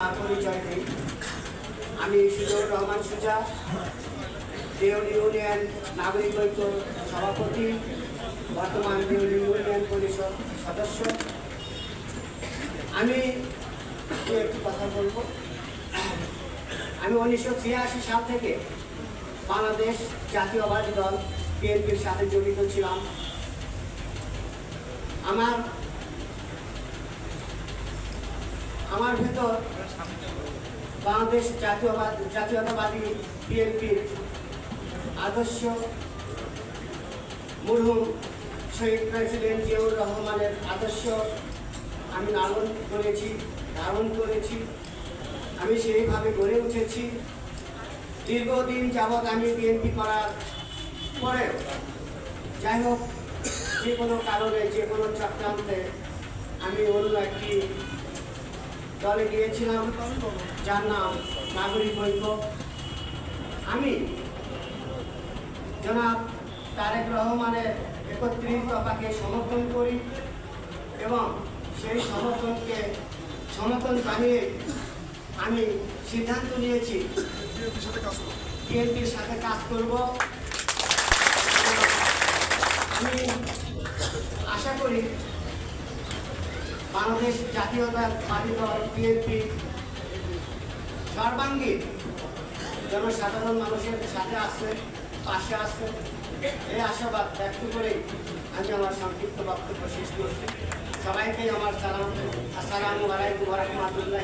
পরিচয় আমি সুজুর রহমান সুজা, দেউলি ইউনিয়ন নাগরিক ঐক্য সভাপতি, বর্তমান দেউলি ইউনিয়ন পরিষদ সদস্য। আমি একটি কথা বলব? আমি উনিশশো ছিয়াশি সাল থেকে বাংলাদেশ জাতীয়বাদী দল, বিএনপির সাথে জড়িত ছিলাম। আমার আমার ভেতর বাংলাদেশ জাতীয়বাদ জাতীয়তাবাদী বিএনপির আদর্শ মরহুম শহীদ প্রেসিডেন্ট জিয়াউর রহমানের আদর্শ আমি লালন করেছি, ধারণ করেছি, আমি সেইভাবে গড়ে উঠেছি। দীর্ঘদিন যাবৎ আমি বিএনপি করার পরেও যাই হোক, যে কোনো কারণে, যে কোনো চক্রান্তে আমি অন্য একটি দলে গিয়েছিলাম। যার নাম নাগরিক ঐক্য। আমি জনাব তারেক রহমানের একত্রিশ দফাকে সমর্থন করি এবং সেই সমর্থনকে সমর্থন জানিয়ে আমি সিদ্ধান্ত নিয়েছি বিএনপির সাথে কাজ করব। আমি আশা করি বাংলাদেশ জাতীয়তাবাদী দল বিএনপি সর্বাঙ্গীন জনসাধারণ মানুষের সাথে আসছে পাশে আসছে এই আশাবাদ ব্যক্ত করে আমি আমার সংক্ষিপ্ত বক্তব্য শেষ করছি। সবাইকে আমার সালাম, আসসালামু আলাইকুম রহমতুল্লাহ